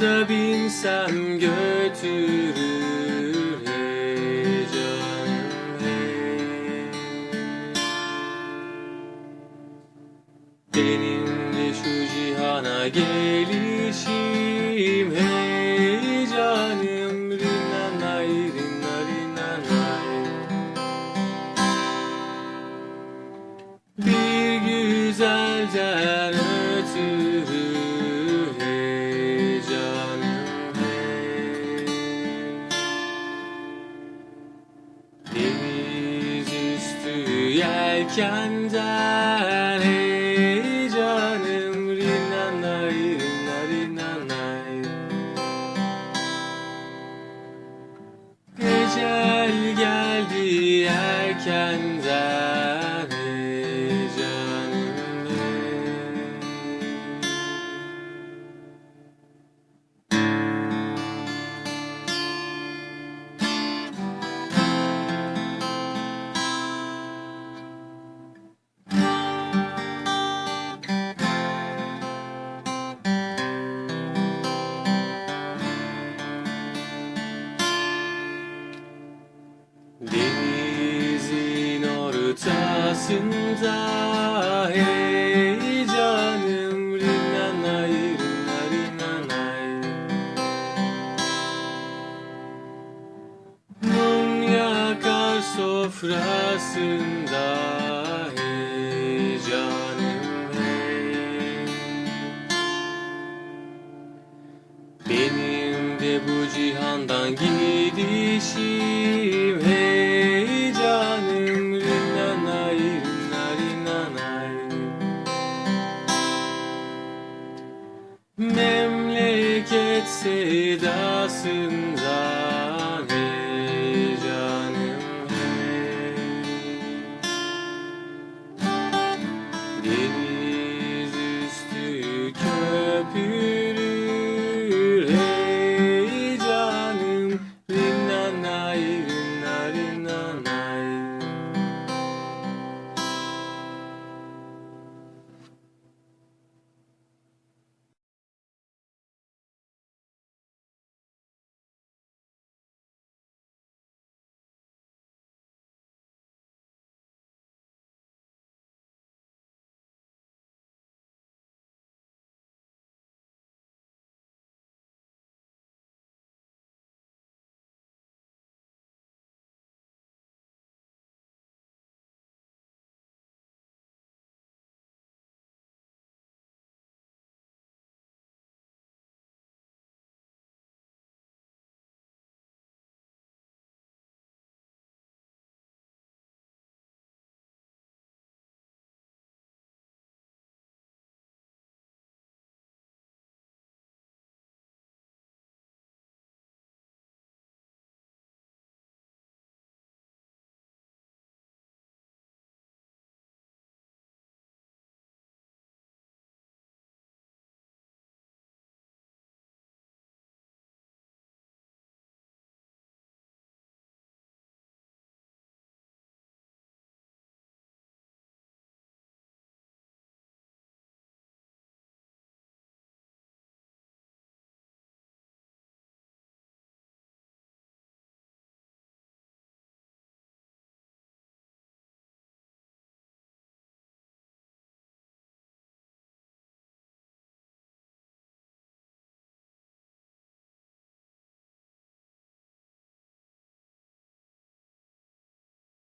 da binsem götürür hey canım hey Benimle şu cihana gelişim hey canım rinanay rinna rinanay Bir güzelden yelkenden hey canım rinanay rinna rinanay Ecel geldi erkenden ortasında hey canım rinanay rinanay Mum yakar sofrasında hey canım hey. Benim de bu cihandan gidişim hey lessons